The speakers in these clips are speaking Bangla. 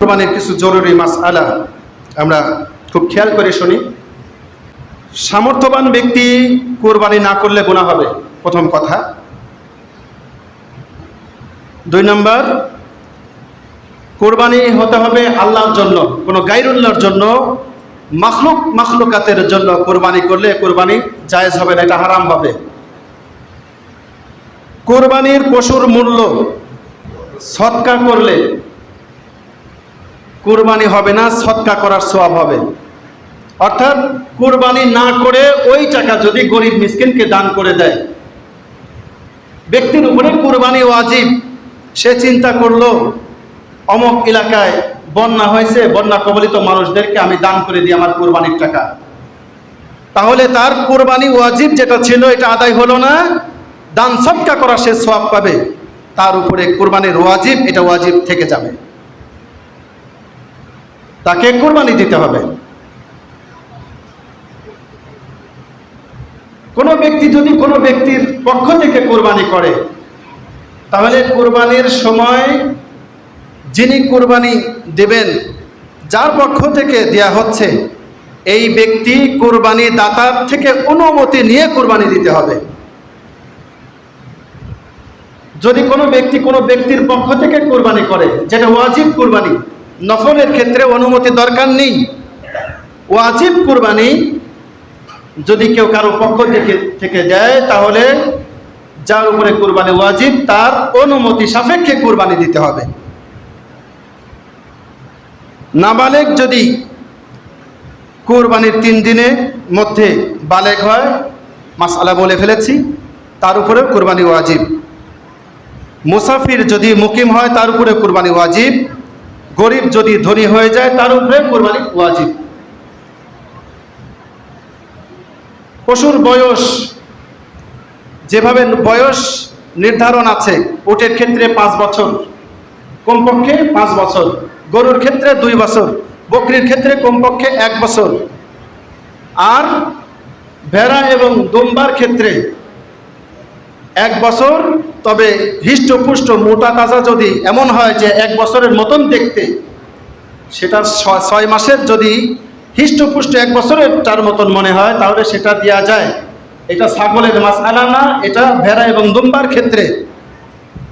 কোরবানির কিছু জরুরি মাস আলা আমরা খুব খেয়াল করে শুনি। সামর্থ্যবান ব্যক্তি কোরবানি না করলে গুণা হবে, প্রথম কথা। দুই নম্বর, কোরবানি হতে হবে আল্লাহর জন্য, কোনো গাইরুল্লাহর জন্য, মাখলুক মাখলুকাতের জন্য কোরবানি করলে কোরবানি জায়েজ হবে না, এটা হারাম হবে। কোরবানির পশুর মূল্য সৎকার করলে কোরবানি হবে না, সৎকা করার সওয়াব হবে। অর্থাৎ কুরবানি না করে ওই টাকা যদি গরিব মিসকিনকে দান করে দেয়। ব্যক্তির উপরে কোরবানি ওয়াজিব। সে চিন্তা করল, অমক এলাকায় বন্যা হয়েছে, বন্যা কবলিত মানুষদেরকে আমি দান করে দিই আমার কোরবানির টাকা। তাহলে তার কোরবানি ওয়াজিব যেটা ছিল, এটা আদায় হলো না, দান সৎকা করা সে সওয়াব পাবে। তার উপরে কোরবানির ওয়াজিব, এটা ওয়াজিব থেকে যাবে। তাকে কোরবানি দিতে হবে। কোনো ব্যক্তি যদি কোনো ব্যক্তির পক্ষ থেকে কোরবানি করে, তাহলে কোরবানির সময় যিনি কোরবানি দেবেন, যার পক্ষ থেকে দেয়া হচ্ছে, এই ব্যক্তি কোরবানি দাতার থেকে অনুমতি নিয়ে কোরবানি দিতে হবে। যদি কোনো ব্যক্তি কোনো ব্যক্তির পক্ষ থেকে কোরবানি করে, যেটা ওয়াজিব কোরবানি নফলের ক্ষেত্রে অনুমতি দরকার নেই। ওয়াজিব কুরবানি যদি কেউ কারও পক্ষ থেকে থেকে দেয়, তাহলে যার উপরে কোরবানি ওয়াজিব, তার অনুমতি সাপেক্ষে কোরবানি দিতে হবে। নাবালেক যদি কোরবানির তিন দিনের মধ্যে বালেক হয় মাসালা বলে ফেলেছি, তার উপরেও কোরবানি ওয়াজিব। মুসাফির যদি মুকিম হয়, তার উপরে কোরবানি ওয়াজিব। গরিব যদি ধনী হয়ে যায় তার উপরে কোরবানি ওয়াজিব। পশুর বয়স, যেভাবে বয়স নির্ধারণ আছে, ওটের ক্ষেত্রে পাঁচ বছর, কমপক্ষে পাঁচ বছর, গরুর ক্ষেত্রে দুই বছর, বকরির ক্ষেত্রে কমপক্ষে এক বছর। আর ভেড়া এবং দুম্বার ক্ষেত্রে এক বছর, তবে হৃষ্টপুষ্ট মোটা তাজা যদি এমন হয় যে এক বছরের মতন দেখতে, সেটা ছয় মাসের যদি হৃষ্টপুষ্ট এক বছরের তার মতন মনে হয়, তাহলে সেটা দেওয়া যায়। এটা ছাগলের মাছ আলা না, এটা ভেড়া এবং দুম্বার ক্ষেত্রে।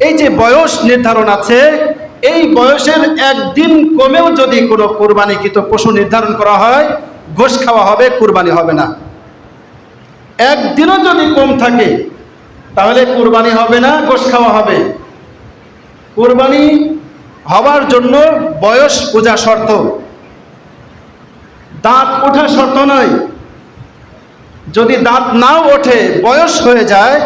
এই যে বয়স নির্ধারণ আছে, এই বয়সের একদিন কমেও যদি কোনো কোরবানিকৃত পশু নির্ধারণ করা হয় গোশ খাওয়া হবে, কোরবানি হবে না। একদিনও যদি কম থাকে তাহলে কোরবানি হবে না, গোশ খাওয়া হবে। কোরবানি হওয়ার জন্য বয়স পূজা শর্ত। দাঁত ওঠা শর্ত নয়। যদি দাঁত নাও ওঠে, বয়স হয়ে যায়,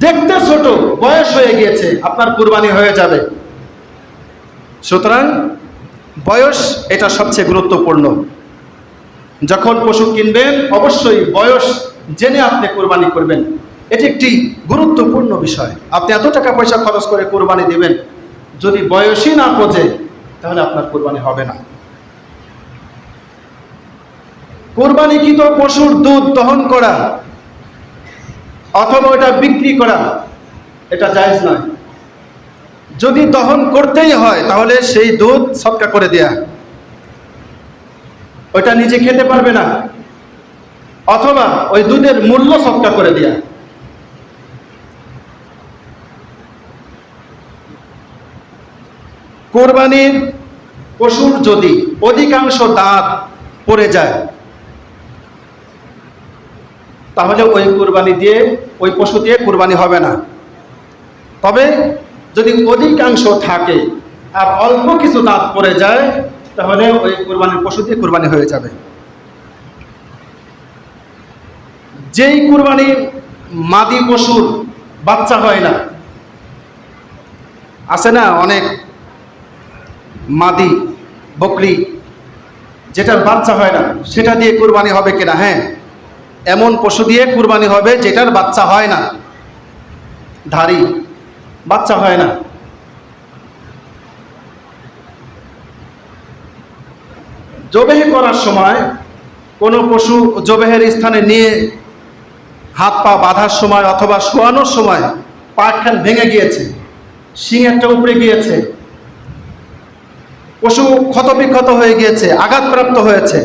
দেখতে ছোট, বয়স হয়ে গিয়েছে, আপনার কুরবানি হয়ে যাবে। সুতরাং বয়স এটা সবচেয়ে গুরুত্বপূর্ণ। যখন পশু কিনবেন, অবশ্যই বয়স জেনে আপনি কোরবানি করবেন। এটি একটি গুরুত্বপূর্ণ বিষয়। আপনি এত টাকা পয়সা খরচ করে কোরবানি দেবেন, যদি বয়সই না বোঝে, তাহলে আপনার কোরবানি হবে না। কোরবানিকৃত পশুর দুধ দহন করা অথবা ওটা বিক্রি করা, এটা জায়েজ নয়। যদি দহন করতেই হয়, তাহলে সেই দুধ সৎকা করে দেয়া। ওটা নিজে খেতে পারবে না। অথবা ওই দুধের মূল্য সৎকা করে দেয়া। কোরবানির পশুর যদি অধিকাংশ দাঁত পড়ে যায়, তাহলে ওই কোরবানি দিয়ে, ওই পশু দিয়ে কোরবানি হবে না। তবে যদি অধিকাংশ থাকে আর অল্প কিছু দাঁত পড়ে যায়, তাহলে ওই কোরবানির পশু দিয়ে কোরবানি হয়ে যাবে। যেই কোরবানি মাদি পশুর বাচ্চা হয় না, আছে না অনেক মাদি বকরি যেটার বাচ্চা হয় না, সেটা দিয়ে কুরবানি হবে কিনা? হ্যাঁ এমন পশু দিয়ে কুরবানি হবে যেটার বাচ্চা হয় না। ধারি বাচ্চা হয় না। জবেহ করার সময় কোনো পশু জবেহের স্থানে নিয়ে হাত পা বাঁধার সময় অথবা শোয়ানোর সময় পাটখান ভেঙে গিয়েছে শিং একটা উপরে গিয়েছে, পশু ক্ষতবিক্ষত হয়ে গিয়েছে, আঘাতপ্রাপ্ত হয়েছে,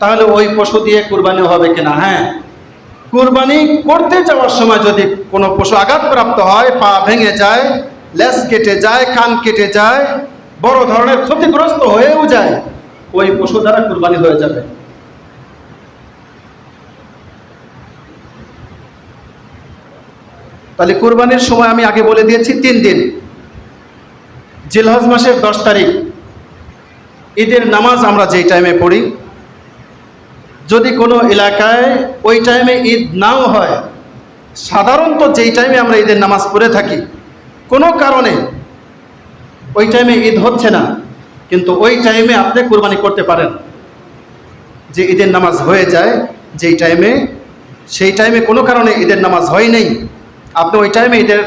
তাহলে ওই পশু দিয়ে কুরবানি হবে কিনা? হ্যাঁ। কুরবানি করতে যাওয়ার সময় যদি কোনো পশু আঘাতপ্রাপ্ত হয়, পা ভেঙে যায়, লেজ কেটে যায়, কান কেটে যায়, বড় ধরনের ক্ষতিগ্রস্ত হয়েও যায়, ওই পশু দ্বারা কুরবানি হয়ে যাবে। তাহলে কোরবানির সময় আমি আগে বলে দিয়েছি তিন দিন। জিলহজ মাসের দশ তারিখ। ঈদের নামাজ আমরা যেই টাইমে পড়ি, যদি কোনো এলাকায় ওই টাইমে ঈদ নাও হয়, সাধারণত যেই টাইমে আমরা ঈদের নামাজ পড়ে থাকি, কোনো কারণে ওই টাইমে ঈদ হচ্ছে না, কিন্তু ওই টাইমে আপনি কোরবানি করতে পারেন। যে ঈদের নামাজ হয়ে যায়, যেই টাইমে সেই টাইমে কোনো কারণে ঈদের নামাজ হয় নেই আপনি ওই টাইমে ঈদের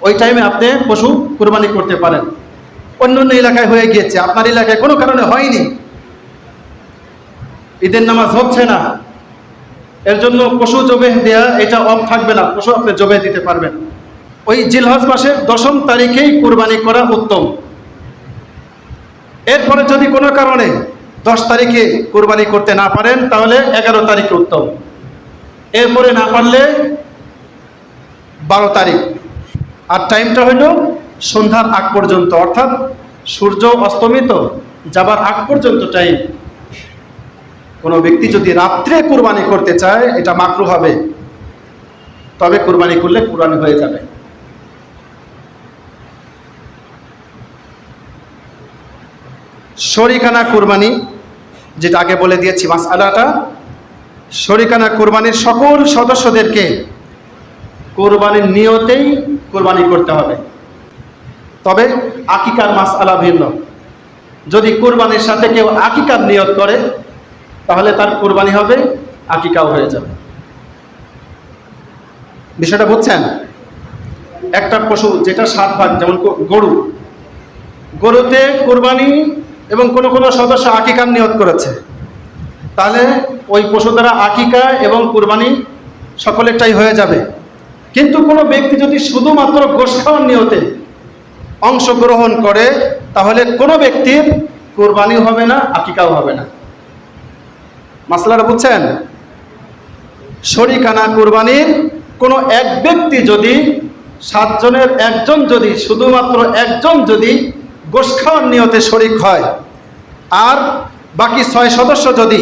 ওই টাইমে আপনি পশু কোরবানি করতে পারেন। অন্য অন্য এলাকায় হয়ে গিয়েছে। আপনার এলাকায় কোনো কারণে হয়নি। ঈদের নামাজ হচ্ছে না। এর জন্য পশু জবে দেয়া, এটা অফ থাকবে না। পশু আপনি জবে দিতে পারবেন। ওই জিলহজ মাসের দশম তারিখেই কুরবানি করা উত্তম। এরপরে যদি কোনো কারণে দশ তারিখে কুরবানি করতে না পারেন, তাহলে এগারো তারিখে উত্তম। এরপরে না পারলে বারো তারিখ। আর টাইমটা হইল সন্ধ্যার আগ পর্যন্ত, অর্থাৎ সূর্য অস্তমিত যাবার আগ পর্যন্ত টাইম কোনো ব্যক্তি যদি রাত্রে কুরবানি করতে চায়, এটা মাকরু হবে। তবে কুরবানি করলে কুরবানি হয়ে যাবে। শরিকানা কুরবানি, যেটা আগে বলে দিয়েছি মাস আলাটা শরিকানা কুরবানির সকল সদস্যদেরকে কোরবানির নিয়তেই কোরবানি করতে হবে। তবে আকিকার মাস আলা ভিন্ন। যদি কোরবানির সাথে কেউ আকিকার নিয়ত করে, তাহলে তার কোরবানি হবে, আকিকাও হয়ে যাবে। বিষয়টা বুঝছেন? একটা পশু যেটা সাত ভাগ, যেমন গরু। গরুতে কোরবানি এবং কোনো কোনো সদস্য আকিকার নিয়ত করেছে। তাহলে ওই পশু দ্বারা আকিকা এবং কোরবানি সকলেরটাই হয়ে যাবে। কিন্তু কোনো ব্যক্তি যদি শুধুমাত্র গোশ খাওয়ার নিয়তে অংশগ্রহণ করে, তাহলে কোনো ব্যক্তির কোরবানি হবে না, আকিকাও হবে না। মাসলাটা বুঝছেন? শরিকানা কুরবানির কোনো এক ব্যক্তি যদি, সাতজনের একজন যদি, শুধুমাত্র একজন যদি গোশ খাওয়ার নিয়তে শরিক হয়, আর বাকি ছয় সদস্য যদি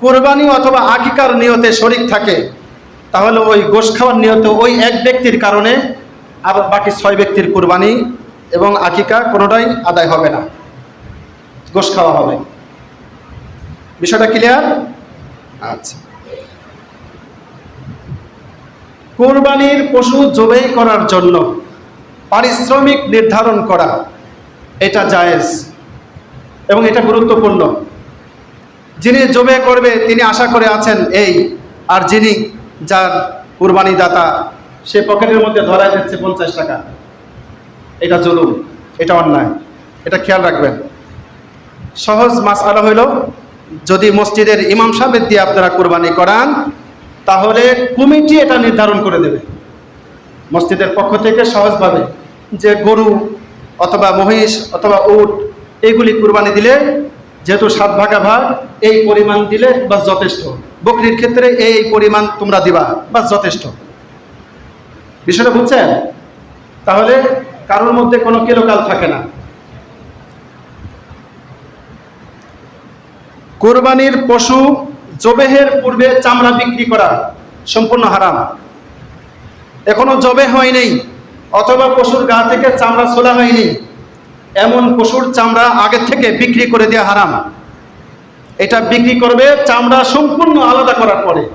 কোরবানি অথবা আকিকার নিয়তে শরিক থাকে তাহলে ওই গোশ খাওয়ার নিয়তে ওই এক ব্যক্তির কারণে আর বাকি ছয় ব্যক্তির কোরবানি এবং আকিকা কোনোটাই আদায় হবে না। গোশ খাওয়া হবে। বিষয়টা ক্লিয়ার আচ্ছা। কোরবানির পশু জবাই করার জন্য পারিশ্রমিক নির্ধারণ করা, এটা জায়েজ এবং এটা গুরুত্বপূর্ণ। যিনি জবে করবে, তিনি আশা করে আছেন, এই, আর যিনি যার কুরবানি দাতা সে পকেটের মধ্যে ধরা দিচ্ছে পঞ্চাশ টাকা। এটা জুলুম, এটা অন্যায়। এটা খেয়াল রাখবেন। সহজ মাস আলা হইল, যদি মসজিদের ইমাম সাহেবের দিয়ে আপনারা কোরবানি করান, তাহলে কমিটি এটা নির্ধারণ করে দেবে। মসজিদের পক্ষ থেকে সহজভাবে যে গরু অথবা মহিষ অথবা উট এইগুলি কুরবানি দিলে যেহেতু সাত ভাগা ভাগ, এই পরিমাণ দিলে বা যথেষ্ট। বকরির ক্ষেত্রে এই পরিমাণ তোমরা দিবা, বাস যথেষ্ট। বিষয়টা বুঝছেন? তাহলে কারোর মধ্যে কোনো কেলোকাল থাকে না। কোরবানির পশু জবেহের পূর্বে চামড়া বিক্রি করা সম্পূর্ণ হারাম। এখনও জবে হয়নি অথবা পশুর গা থেকে চামড়া ছোলা হয়নি। এমন পশুর চামড়া আগে থেকে বিক্রি করে দেওয়া হারাম। এটা বিক্রি করবে চামড়া সম্পূর্ণ আলাদা করার পরে।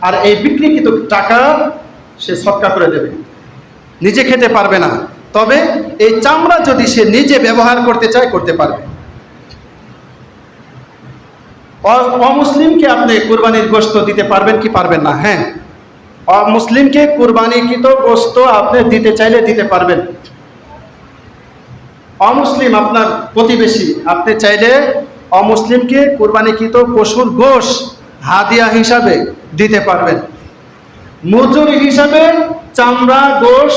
আর এই বিক্রিকৃত টাকা সে সৎকা করে দেবে। নিজে খেতে পারবে না। তবে এই চামড়া যদি সে নিজে ব্যবহার করতে চায়, করতে পারবে। অমুসলিমকে আপনি কোরবানির গোস্ত দিতে পারবেন কি পারবেন না? হ্যাঁ। অমুসলিমকে কোরবানিকৃত গোস্ত আপনি দিতে চাইলে দিতে পারবেন। অমুসলিম আপনার প্রতিবেশী, আপনি চাইলে অমুসলিমকে কোরবানিকৃত পশুর ঘোষ হাদিয়া হিসাবে দিতে পারবেন। মজুরি হিসাবে চামড়া, গোশ,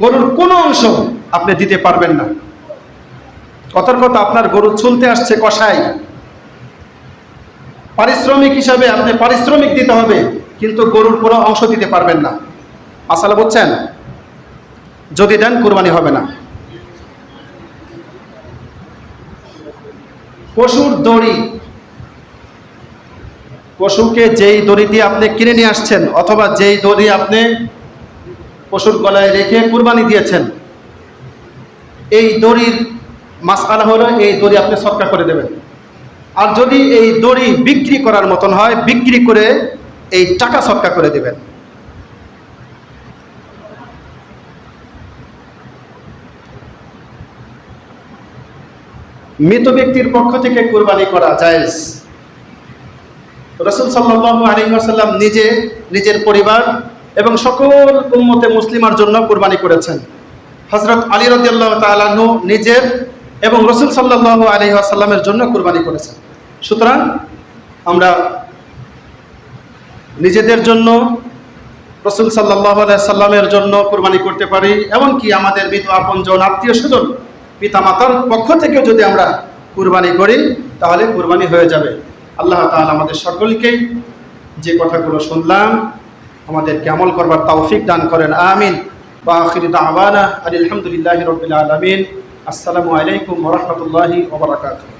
গরুর কোনো অংশ আপনি দিতে পারবেন না। কথার কথা, আপনার গরু চলতে আসছে কষাই পারিশ্রমিক হিসাবে আপনি পারিশ্রমিক দিতে হবে, কিন্তু গরুর কোনো অংশ দিতে পারবেন না। মাসালা বুঝছেন? যদি দেন কোরবানি হবে না। পশুর দড়ি। পশুকে যেই দড়ি দিয়ে আপনি কিনে নিয়ে আসছেন অথবা যেই দড়ি আপনি পশুর গলায় রেখে কুরবানি দিয়েছেন, এই দড়ির মাসালা হলো এই দড়ি আপনি সৎকার করে দেবেন। আর যদি এই দড়ি বিক্রি করার মতন হয়, বিক্রি করে এই টাকা সৎকার করে দেবেন। মৃত ব্যক্তির পক্ষ থেকে কুরবানি করা জায়েজ। রসুল সাল্লাল্লাহু আলাইহি ওয়াসাল্লাম নিজে, নিজের পরিবার এবং সকল উম্মতে মুসলিমার জন্য কুরবানি করেছেন। হজরত আলী রাদিয়াল্লাহু তাআলা নিজের এবং রসুল সাল্লাল্লাহু আলাইহি ওয়াসাল্লামের জন্য কুরবানি করেছেন। সুতরাং আমরা নিজেদের জন্য, রসুল সাল্লাহ সাল্লামের জন্য কোরবানি করতে পারি, এমনকি আমাদের মৃত আপনজন আত্মীয় স্বজন পিতামাতার পক্ষ থেকেও যদি আমরা কুরবানি করি, তাহলে কুরবানি হয়ে যাবে। আল্লাহ তাহলে আমাদের সকলকেই যে কথাগুলো শুনলাম আমাদের আমল করবার তৌফিক দান করেন। আমিন। বা আখির দাওয়ানা আলহামদুলিল্লাহ রবিল আলমিন। আসসালামু আলাইকুম রহমতুল্লাহি ওবরাকাতুহ